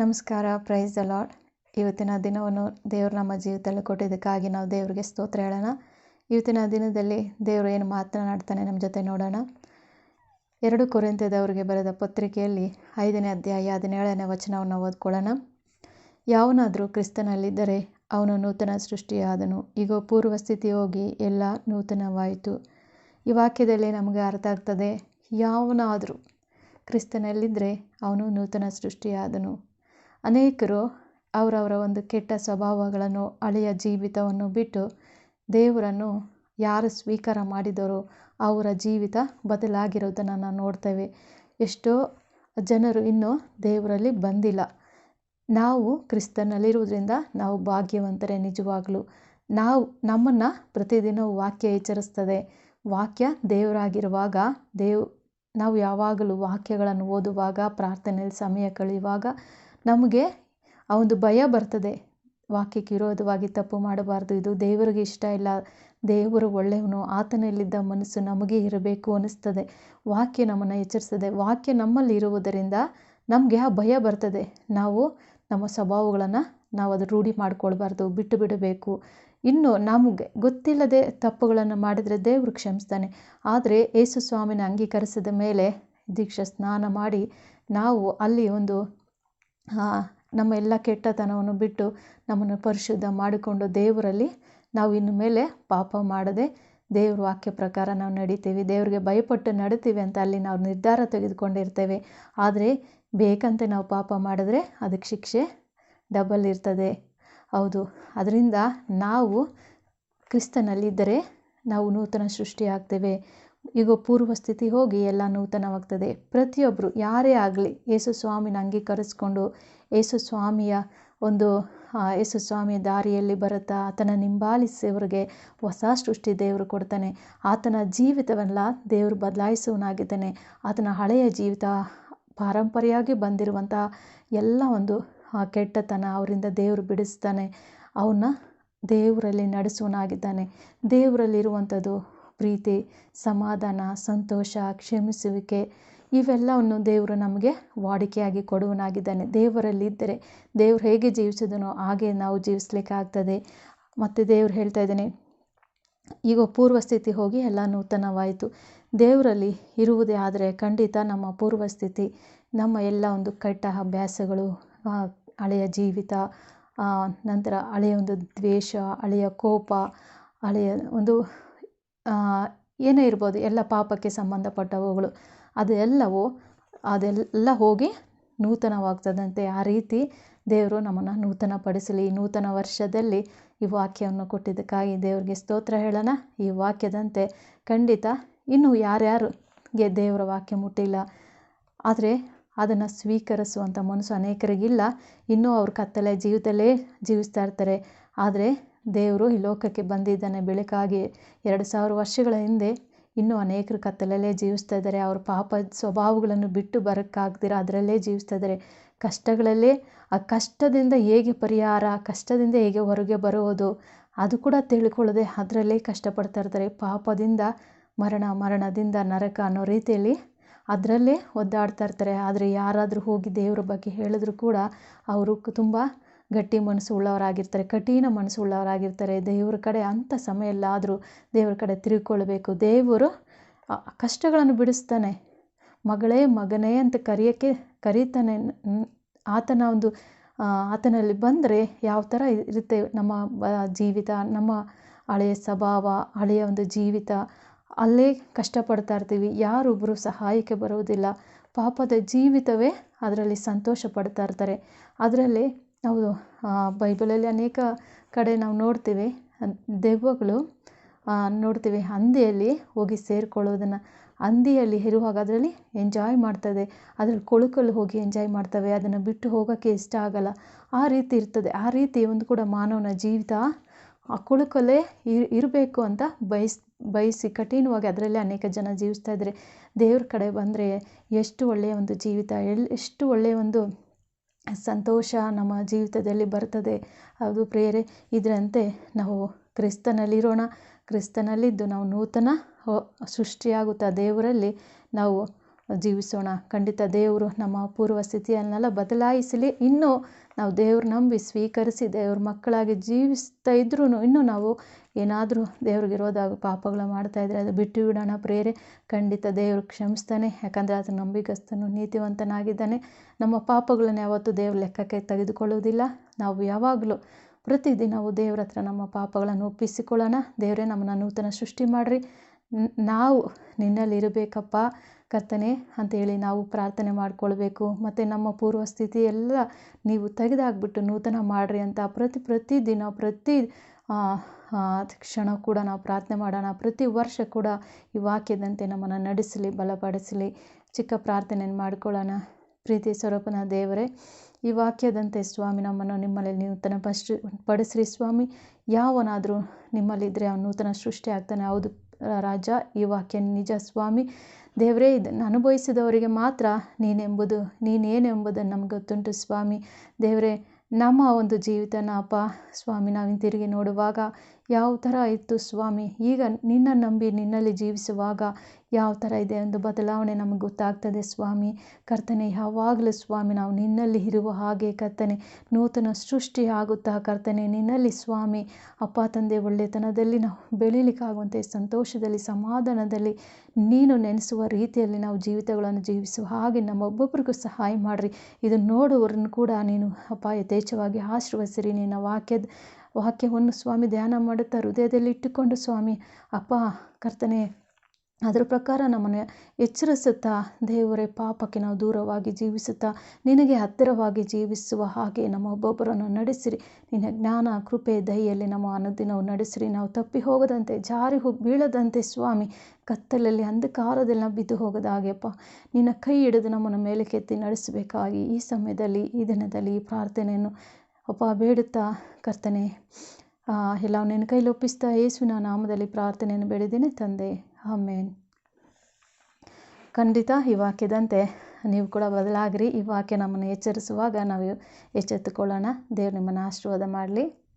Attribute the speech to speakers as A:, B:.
A: ನಮಸ್ಕಾರ praise the lord ಇವತ್ತಿನ ದಿನವನ್ನು ದೇವರು ನಮ್ಮ ಜೀವಿತದಲ್ಲಿ ಕೊಟ್ಟಿದ್ದಕ್ಕಾಗಿ ನಾವು ದೇವರಿಗೆ ಸ್ತೋತ್ರ ಹೇಳೋಣ. ಇವತ್ತಿನ ದಿನದಲ್ಲಿ ದೇವರು ಏನು ಮಾತನಾಡ್ತಾನೆ ನಮ್ಮ ಜೊತೆ ನೋಡೋಣ. ಎರಡು ಕೊರೆಂತದವರಿಗೆ ಬರೆದ ಪತ್ರಿಕೆಯಲ್ಲಿ ಐದನೇ ಅಧ್ಯಾಯ ಹದಿನೇಳನೇ ವಚನವನ್ನು ಓದ್ಕೊಳ್ಳೋಣ. ಯಾವನಾದರೂ ಕ್ರಿಸ್ತನಲ್ಲಿದ್ದರೆ ಅವನು ನೂತನ ಸೃಷ್ಟಿಯಾದನು. ಈಗ ಪೂರ್ವ ಸ್ಥಿತಿ ಹೋಗಿ ಎಲ್ಲ ನೂತನವಾಯಿತು. ಈ ವಾಕ್ಯದಲ್ಲಿ ನಮಗೆ ಅರ್ಥ ಆಗ್ತದೆ, ಯಾವನಾದರೂ ಕ್ರಿಸ್ತನಲ್ಲಿದ್ದರೆ ಅವನು ನೂತನ ಸೃಷ್ಟಿಯಾದನು. ಅನೇಕರು ಅವರವರ ಒಂದು ಕೆಟ್ಟ ಸ್ವಭಾವಗಳನ್ನು ಹಳೆಯ ಜೀವಿತವನ್ನು ಬಿಟ್ಟು ದೇವರನ್ನು ಯಾರು ಸ್ವೀಕಾರ ಮಾಡಿದರೋ ಅವರ ಜೀವಿತ ಬದಲಾಗಿರೋದನ್ನು ನಾವು ನೋಡ್ತೇವೆ. ಎಷ್ಟೋ ಜನರು ಇನ್ನೂ ದೇವರಲ್ಲಿ ಬಂದಿಲ್ಲ. ನಾವು ಕ್ರಿಸ್ತನಲ್ಲಿರುವುದರಿಂದ ನಾವು ಭಾಗ್ಯವಂತರೇ ನಿಜವಾಗಲೂ. ನಾವು ನಮ್ಮನ್ನು ಪ್ರತಿದಿನ ವಾಕ್ಯ ಎಚ್ಚರಿಸ್ತದೆ. ವಾಕ್ಯ ದೇವರಾಗಿರುವಾಗ ದೇವ್, ನಾವು ಯಾವಾಗಲೂ ವಾಕ್ಯಗಳನ್ನು ಓದುವಾಗ, ಪ್ರಾರ್ಥನೆಯಲ್ಲಿ ಸಮಯ ಕಳೆಯುವಾಗ ನಮಗೆ ಆ ಒಂದು ಭಯ ಬರ್ತದೆ. ವಾಕ್ಯಕ್ಕೆ ವಿರೋಧವಾಗಿ ತಪ್ಪು ಮಾಡಬಾರ್ದು. ಇದು ದೇವರಿಗೆ ಇಷ್ಟ ಇಲ್ಲ. ದೇವರು ಒಳ್ಳೆಯವನು. ಆತನಲ್ಲಿದ್ದ ಮನಸ್ಸು ನಮಗೆ ಇರಬೇಕು ಅನ್ನಿಸ್ತದೆ. ವಾಕ್ಯ ನಮ್ಮನ್ನು ಎಚ್ಚರಿಸ್ತದೆ. ವಾಕ್ಯ ನಮ್ಮಲ್ಲಿ ಇರುವುದರಿಂದ ನಮಗೆ ಆ ಭಯ ಬರ್ತದೆ. ನಾವು ನಮ್ಮ ಸ್ವಭಾವಗಳನ್ನು ನಾವು ಅದು ರೂಢಿ ಮಾಡ್ಕೊಳ್ಬಾರ್ದು. ಬಿಟ್ಟು ಬಿಡಬೇಕು. ಇನ್ನು ನಮಗೆ ಗೊತ್ತಿಲ್ಲದೆ ತಪ್ಪುಗಳನ್ನು ಮಾಡಿದರೆ ದೇವರು ಕ್ಷಮಿಸ್ತಾನೆ. ಆದರೆ ಯೇಸು ಸ್ವಾಮಿನ ಅಂಗೀಕರಿಸಿದ ಮೇಲೆ ದೀಕ್ಷಾ ಸ್ನಾನ ಮಾಡಿ ನಾವು ಅಲ್ಲಿ ಒಂದು ನಮ್ಮ ಎಲ್ಲ ಕೆಟ್ಟತನವನ್ನು ಬಿಟ್ಟು ನಮ್ಮನ್ನು ಪರಿಶುದ್ಧ ಮಾಡಿಕೊಂಡು ದೇವರಲ್ಲಿ ನಾವು ಇನ್ನು ಮೇಲೆ ಪಾಪ ಮಾಡದೆ ದೇವ್ರ ವಾಕ್ಯ ಪ್ರಕಾರ ನಾವು ನಡಿತೀವಿ. ದೇವರಿಗೆ ಭಯಪಟ್ಟು ನಡಿತೀವಿ ಅಂತ ಅಲ್ಲಿ ನಾವು ನಿರ್ಧಾರ ತೆಗೆದುಕೊಂಡಿರ್ತೇವೆ. ಆದರೆ ಬೇಕಂತೆ ನಾವು ಪಾಪ ಮಾಡಿದ್ರೆ ಅದಕ್ಕೆ ಶಿಕ್ಷೆ ಡಬಲ್ ಇರ್ತದೆ. ಹೌದು. ಅದರಿಂದ ನಾವು ಕ್ರಿಸ್ತನಲ್ಲಿದ್ದರೆ ನಾವು ನೂತನ ಸೃಷ್ಟಿಯಾಗ್ತೇವೆ. ಈಗ ಪೂರ್ವ ಸ್ಥಿತಿ ಹೋಗಿ ಎಲ್ಲ ನೂತನವಾಗ್ತದೆ. ಪ್ರತಿಯೊಬ್ಬರು ಯಾರೇ ಆಗಲಿ ಯೇಸು ಸ್ವಾಮಿನ ಅಂಗೀಕರಿಸ್ಕೊಂಡು ಯೇಸು ಸ್ವಾಮಿಯ ಒಂದು ಯೇಸು ಸ್ವಾಮಿಯ ದಾರಿಯಲ್ಲಿ ಬರುತ್ತಾ ಆತನ ನಿಂಬಾಲಿಸಿದವರಿಗೆ ಹೊಸ ಸೃಷ್ಟಿ ದೇವರು ಕೊಡ್ತಾನೆ. ಆತನ ಜೀವಿತವೆಲ್ಲ ದೇವರು ಬದಲಾಯಿಸುವನಾಗಿದ್ದಾನೆ ಆತನ ಹಳೆಯ ಜೀವಿತ ಪಾರಂಪರೆಯಾಗಿ ಬಂದಿರುವಂಥ ಎಲ್ಲ ಒಂದು ಕೆಟ್ಟತನ ಅವರಿಂದ ದೇವರು ಬಿಡಿಸ್ತಾನೆ. ಅವನ್ನ ದೇವರಲ್ಲಿ ನಡೆಸುವನಾಗಿದ್ದಾನೆ ದೇವರಲ್ಲಿರುವಂಥದ್ದು ಪ್ರೀತಿ, ಸಮಾಧಾನ, ಸಂತೋಷ, ಕ್ಷಮಿಸುವಿಕೆ ಇವೆಲ್ಲವನ್ನು ದೇವರು ನಮಗೆ ವಾಡಿಕೆಯಾಗಿ ಕೊಡುವನಾಗಿದ್ದಾನೆ ದೇವರಲ್ಲಿದ್ದರೆ ದೇವರು ಹೇಗೆ ಜೀವಿಸಿದನೋ ಹಾಗೆ ನಾವು ಜೀವಿಸಲಿಕ್ಕಾಗ್ತದೆ ಮತ್ತು ದೇವರು ಹೇಳ್ತಾ ಇದ್ದಾನೆ ಈಗ ಪೂರ್ವ ಸ್ಥಿತಿ ಹೋಗಿ ಎಲ್ಲ ನೂತನವಾಯಿತು. ದೇವರಲ್ಲಿ ಇರುವುದೇ ಆದರೆ ಖಂಡಿತ ನಮ್ಮ ಪೂರ್ವ ಸ್ಥಿತಿ ನಮ್ಮ ಎಲ್ಲ ಒಂದು ಕೆಟ್ಟ ಅಭ್ಯಾಸಗಳು ಹಳೆಯ ಜೀವಿತ ನಂತರ ಹಳೆಯ ಒಂದು ದ್ವೇಷ, ಹಳೆಯ ಕೋಪ, ಹಳೆಯ ಒಂದು ಏನೇ ಇರ್ಬೋದು ಎಲ್ಲ ಪಾಪಕ್ಕೆ ಸಂಬಂಧಪಟ್ಟವುಗಳು, ಅದೆಲ್ಲವೂ ಅದೆಲ್ಲ ಹೋಗಿ ನೂತನವಾಗ್ತದಂತೆ. ಆ ರೀತಿ ದೇವರು ನಮ್ಮನ್ನು ನೂತನಪಡಿಸಲಿ. ಈ ನೂತನ ವರ್ಷದಲ್ಲಿ ಈ ವಾಕ್ಯವನ್ನು ಕೊಟ್ಟಿದ್ದಕ್ಕಾಗಿ ದೇವರಿಗೆ ಸ್ತೋತ್ರ ಹೇಳೋಣ. ಈ ವಾಕ್ಯದಂತೆ ಖಂಡಿತ ಇನ್ನು ಯಾರ್ಯಾರಿಗೆ ದೇವರ ವಾಕ್ಯ ಮುಟ್ಟಿಲ್ಲ, ಆದರೆ ಅದನ್ನು ಸ್ವೀಕರಿಸುವಂಥ ಮನಸ್ಸು ಅನೇಕರಿಗಿಲ್ಲ. ಇನ್ನೂ ಅವ್ರ ಕತ್ತಲೆ ಜೀವಿತಲ್ಲೇ ಜೀವಿಸ್ತಾ ಇರ್ತಾರೆ. ಆದರೆ ದೇವರು ಈ ಲೋಕಕ್ಕೆ ಬಂದಿದ್ದಾನೆ. ಬೆಳಕಾಗಿ ಎರಡು ಸಾವಿರ ವರ್ಷಗಳ ಹಿಂದೆ ಇನ್ನೂ ಅನೇಕರು ಕತ್ತಲಲ್ಲೇ ಜೀವಿಸ್ತಾ ಇದ್ದಾರೆ. ಅವ್ರ ಪಾಪ ಸ್ವಭಾವಗಳನ್ನು ಬಿಟ್ಟು ಬರೋಕ್ಕಾಗ್ದಿರ ಅದರಲ್ಲೇ ಜೀವಿಸ್ತಾ ಇದ್ದಾರೆ. ಕಷ್ಟಗಳಲ್ಲೇ, ಆ ಕಷ್ಟದಿಂದ ಹೇಗೆ ಪರಿಹಾರ ಕಷ್ಟದಿಂದ ಹೇಗೆ ಹೊರಗೆ ಬರುವುದು ಅದು ಕೂಡ ತಿಳ್ಕೊಳ್ಳದೆ ಅದರಲ್ಲೇ ಕಷ್ಟಪಡ್ತಾ ಇರ್ತಾರೆ. ಪಾಪದಿಂದ ಮರಣ, ಮರಣದಿಂದ ನರಕ ಅನ್ನೋ ರೀತಿಯಲ್ಲಿ ಅದರಲ್ಲೇ ಒದ್ದಾಡ್ತಾ ಇರ್ತಾರೆ. ಆದರೆ ಯಾರಾದರೂ ಹೋಗಿ ದೇವರ ಬಗ್ಗೆ ಹೇಳಿದ್ರು ಕೂಡ ಅವರು ತುಂಬ ಗಟ್ಟಿ ಮನಸ್ಸು ಉಳ್ಳವರಾಗಿರ್ತಾರೆ ಕಠಿಣ ಮನಸ್ಸು ಉಳ್ಳವರಾಗಿರ್ತಾರೆ ದೇವ್ರ ಕಡೆ ಅಂಥ ಸಮಯ ಎಲ್ಲಾದರೂ ದೇವ್ರ ಕಡೆ ತಿರುಗಿಕೊಳ್ಬೇಕು ದೇವರು ಕಷ್ಟಗಳನ್ನು ಬಿಡಿಸ್ತಾನೆ. ಮಗಳೇ ಮಗನೇ ಅಂತ ಕರೆಯೋಕ್ಕೆ ಕರೀತಾನೆ. ಆತನ ಒಂದು ಆತನಲ್ಲಿ ಬಂದರೆ ಯಾವ ಥರ ಇರುತ್ತೆ ನಮ್ಮ ಜೀವಿತ, ನಮ್ಮ ಹಳೆಯ ಸ್ವಭಾವ, ಹಳೆಯ ಒಂದು ಜೀವಿತ. ಅಲ್ಲೇ ಕಷ್ಟಪಡ್ತಾ ಇರ್ತೀವಿ. ಯಾರೊಬ್ಬರು ಸಹಾಯಕ್ಕೆ ಬರುವುದಿಲ್ಲ. ಪಾಪದ ಜೀವಿತವೇ ಅದರಲ್ಲಿ ಸಂತೋಷ ಪಡ್ತಾ ಇರ್ತಾರೆ. ಅದರಲ್ಲಿ ನಾವು ಬೈಬಲಲ್ಲಿ ಅನೇಕ ಕಡೆ ನಾವು ನೋಡ್ತೀವಿ. ದೆವ್ವಗಳು ನೋಡ್ತೀವಿ ಹಂದಿಯಲ್ಲಿ ಹೋಗಿ ಸೇರಿಕೊಳ್ಳೋದನ್ನು. ಹಂದಿಯಲ್ಲಿ ಇರುವಾಗ ಅದರಲ್ಲಿ ಎಂಜಾಯ್ ಮಾಡ್ತದೆ. ಅದರಲ್ಲಿ ಕೊಳುಕಲ್ಲಿ ಹೋಗಿ ಎಂಜಾಯ್ ಮಾಡ್ತವೆ. ಅದನ್ನು ಬಿಟ್ಟು ಹೋಗೋಕ್ಕೆ ಇಷ್ಟ ಆಗಲ್ಲ. ಆ ರೀತಿ ಇರ್ತದೆ. ಆ ರೀತಿ ಒಂದು ಕೂಡ ಮಾನವನ ಜೀವಿತ ಆ ಕೊಳುಕಲ್ಲೇ ಇರಬೇಕು ಅಂತ ಬಯಸ್, ಬಯಸಿ ಕಠಿಣವಾಗಿ ಅದರಲ್ಲೇ ಅನೇಕ ಜನ ಜೀವಿಸ್ತಾ ಇದ್ದಾರೆ. ದೇವ್ರ ಕಡೆ ಬಂದರೆ ಎಷ್ಟು ಒಳ್ಳೆಯ ಒಂದು ಜೀವಿತ, ಎಲ್, ಎಷ್ಟು ಒಳ್ಳೆಯ ಒಂದು ಸಂತೋಷ ನಮ್ಮ ಜೀವಿತದಲ್ಲಿ ಬರ್ತದೆ. ಅದು ಪ್ರೇರೆ ಇದರಂತೆ ನಾವು ಕ್ರಿಸ್ತನಲ್ಲಿರೋಣ. ಕ್ರಿಸ್ತನಲ್ಲಿದ್ದು ನಾವು ನೂತನ ಸೃಷ್ಟಿಯಾಗುತ್ತಾ ದೇವರಲ್ಲಿ ನಾವು ಜೀವಿಸೋಣ. ಖಂಡಿತ ದೇವರು ನಮ್ಮ ಪೂರ್ವ ಸ್ಥಿತಿಯನ್ನೆಲ್ಲ ಬದಲಾಯಿಸಲಿ. ಇನ್ನೂ ನಾವು ದೇವ್ರ ನಂಬಿ ಸ್ವೀಕರಿಸಿ ದೇವ್ರ ಮಕ್ಕಳಾಗಿ ಜೀವಿಸ್ತಾ ಇದ್ರೂ ಇನ್ನೂ ನಾವು ಏನಾದರೂ ದೇವ್ರಿಗೆ ವಿರೋಧ ಪಾಪಗಳು ಮಾಡ್ತಾ ಇದ್ದರೆ ಅದು ಬಿಟ್ಟು ಬಿಡೋಣ. ಪ್ರೇರೆ, ಖಂಡಿತ ದೇವ್ರು ಕ್ಷಮಿಸ್ತಾನೆ. ಯಾಕಂದರೆ ಅದು ನಂಬಿಗಸ್ತನು, ನೀತಿವಂತನಾಗಿದ್ದಾನೆ. ನಮ್ಮ ಪಾಪಗಳನ್ನು ಯಾವತ್ತೂ ದೇವ್ರ ಲೆಕ್ಕಕ್ಕೆ ತೆಗೆದುಕೊಳ್ಳುವುದಿಲ್ಲ. ನಾವು ಯಾವಾಗಲೂ ಪ್ರತಿದಿನವೂ ದೇವ್ರ ಹತ್ರ ನಮ್ಮ ಪಾಪಗಳನ್ನು ಒಪ್ಪಿಸಿಕೊಳ್ಳೋಣ. ದೇವರೇ ನಮ್ಮನ್ನು ನೂತನ ಸೃಷ್ಟಿ ಮಾಡಿರಿ. ನಾವು ನಿನ್ನಲ್ಲಿ ಇರಬೇಕಪ್ಪ ಕರ್ತನೆ, ಅಂತೇಳಿ ನಾವು ಪ್ರಾರ್ಥನೆ ಮಾಡಿಕೊಳ್ಬೇಕು. ಮತ್ತು ನಮ್ಮ ಪೂರ್ವ ಸ್ಥಿತಿ ಎಲ್ಲ ನೀವು ತೆಗೆದಾಕ್ಬಿಟ್ಟು ನೂತನ ಮಾಡಿರಿ ಅಂತ ಪ್ರತಿ ಪ್ರತಿ ದಿನ, ಪ್ರತಿ ಕ್ಷಣ ಕೂಡ ನಾವು ಪ್ರಾರ್ಥನೆ ಮಾಡೋಣ. ಪ್ರತಿ ವರ್ಷ ಕೂಡ ಈ ವಾಕ್ಯದಂತೆ ನಮ್ಮನ್ನು ನಡೆಸಲಿ, ಬಲಪಡಿಸಲಿ. ಚಿಕ್ಕ ಪ್ರಾರ್ಥನೆಯನ್ನು ಮಾಡಿಕೊಳ್ಳೋಣ. ಪ್ರೀತಿ ಸ್ವರೂಪನ ದೇವರೇ, ಈ ವಾಕ್ಯದಂತೆ ಸ್ವಾಮಿ ನಮ್ಮನ್ನು ನಿಮ್ಮಲ್ಲಿ ನೂತನ ಪಶ್ಚಿ, ಪಡಿಸ್ರಿ ಸ್ವಾಮಿ. ಯಾವನಾದರೂ ನಿಮ್ಮಲ್ಲಿದ್ದರೆ ಅವನು ನೂತನ ಸೃಷ್ಟಿ ಆಗ್ತಾನೆ. ಹೌದು. ರಾಜ, ಈ ವಾಕ್ಯ ನಿಜ, ಸ್ವಾಮಿ. ದೇವರೇ, ಇದನ್ನು ಅನುಭವಿಸಿದವರಿಗೆ ಮಾತ್ರ ನೀನೆಂಬುದು, ನೀನೇನೆಂಬುದನ್ನು ನಮ್ಗೆ ಗೊತ್ತುಂಟು, ಸ್ವಾಮಿ. ದೇವರೇ, ನಮ್ಮ ಒಂದು ಜೀವಿತನ ಅಪ್ಪ. ಸ್ವಾಮಿ ನಾವು ಹಿಂತಿರುಗಿ ನೋಡುವಾಗ ಯಾವ ಥರ ಇತ್ತು, ಸ್ವಾಮಿ? ಈಗ ನಿನ್ನ ನಂಬಿ ನಿನ್ನಲ್ಲಿ ಜೀವಿಸುವಾಗ ಯಾವ ಥರ ಇದೆ ಒಂದು ಬದಲಾವಣೆ ನಮಗೆ ಗೊತ್ತಾಗ್ತದೆ ಸ್ವಾಮಿ. ಕರ್ತನೆ, ಯಾವಾಗಲೂ ಸ್ವಾಮಿ, ನಾವು ನಿನ್ನಲ್ಲಿ ಇರುವ ಹಾಗೆ ಕರ್ತನೆ. ನೂತನ ಸೃಷ್ಟಿ ಆಗುತ್ತಾ ಕರ್ತನೆ, ನಿನ್ನಲ್ಲಿ ಸ್ವಾಮಿ. ಅಪ್ಪ, ತಂದೆ, ಒಳ್ಳೆತನದಲ್ಲಿ ನಾವು ಬೆಳೀಲಿಕ್ಕಾಗುವಂತೆ, ಸಂತೋಷದಲ್ಲಿ, ಸಮಾಧಾನದಲ್ಲಿ ನೀನು ನೆನೆಸುವ ರೀತಿಯಲ್ಲಿ ನಾವು ಜೀವಿತಗಳನ್ನು ಜೀವಿಸುವ ಹಾಗೆ ನಮ್ಮ ನಮ್ಮೊಬ್ಬೊಬ್ರಿಗೂ ಸಹಾಯ ಮಾಡಿರಿ. ಇದು ನೋಡುವವರನ್ನು ಕೂಡ ನೀನು ಅಪ್ಪ, ಯಥೇಚ್ಛವಾಗಿ ಆಶೀರ್ವದಿಸಿರಿ. ನಿನ್ನ ವಾಕ್ಯದ ವಾಕ್ಯವನ್ನು ಸ್ವಾಮಿ ಧ್ಯಾನ ಮಾಡುತ್ತಾ ಹೃದಯದಲ್ಲಿ ಇಟ್ಟುಕೊಂಡು ಸ್ವಾಮಿ, ಅಪ್ಪ, ಕರ್ತನೆ ಅದರ ಪ್ರಕಾರ ನಮ್ಮನ್ನು ಎಚ್ಚರಿಸುತ್ತಾ ದೇವರೇ ಪಾಪಕ್ಕೆ ನಾವು ದೂರವಾಗಿ ಜೀವಿಸುತ್ತಾ ನಿನಗೆ ಹತ್ತಿರವಾಗಿ ಜೀವಿಸುವ ಹಾಗೆ ನಮ್ಮ ಒಬ್ಬೊಬ್ಬರನ್ನು ನಡೆಸಿರಿ. ನಿನ್ನ ಜ್ಞಾನ, ಕೃಪೆ, ದಯೆಯಲ್ಲಿ ನಮ್ಮ ಅನುದಿನವು ನಡೆಸಿರಿ. ನಾವು ತಪ್ಪಿ ಹೋಗದಂತೆ, ಜಾರಿ ಹೋಗಿ ಬೀಳದಂತೆ ಸ್ವಾಮಿ, ಕತ್ತಲಲ್ಲಿ, ಅಂಧಕಾರದಲ್ಲಿ ನಾವು ಬಿದ್ದು ಹೋಗದ ಹಾಗೆಪ್ಪ ನಿನ್ನ ಕೈ ಹಿಡಿದು ನಮ್ಮನ್ನು ಮೇಲೆ ಕೆತ್ತಿ ನಡೆಸಬೇಕಾಗಿ ಈ ಸಮಯದಲ್ಲಿ, ಈ ದಿನದಲ್ಲಿ ಈ ಪ್ರಾರ್ಥನೆಯನ್ನು ಅಪ್ಪ ಬೇಡುತ್ತಾ ಕರ್ತನೆ ಎಲ್ಲ ನಿನ್ನ ಕೈಲಿ ಒಪ್ಪಿಸ್ತಾ ಯೇಸುವಿನ ನಾಮದಲ್ಲಿ ಪ್ರಾರ್ಥನೆಯನ್ನು ಬೇಡಿದ್ದೇನೆ ತಂದೆ. ಆಮೇನ್. ಖಂಡಿತ ಈ ವಾಕ್ಯದಂತೆ ನೀವು ಕೂಡ ಬದಲಾಗ್ರಿ. ಈ ವಾಕ್ಯ ನಮ್ಮನ್ನು ಎಚ್ಚರಿಸುವಾಗ ನಾವು ಎಚ್ಚೆತ್ತುಕೊಳ್ಳೋಣ. ದೇವ್ರು ನಿಮ್ಮನ್ನು ಆಶೀರ್ವಾದ ಮಾಡಲಿ.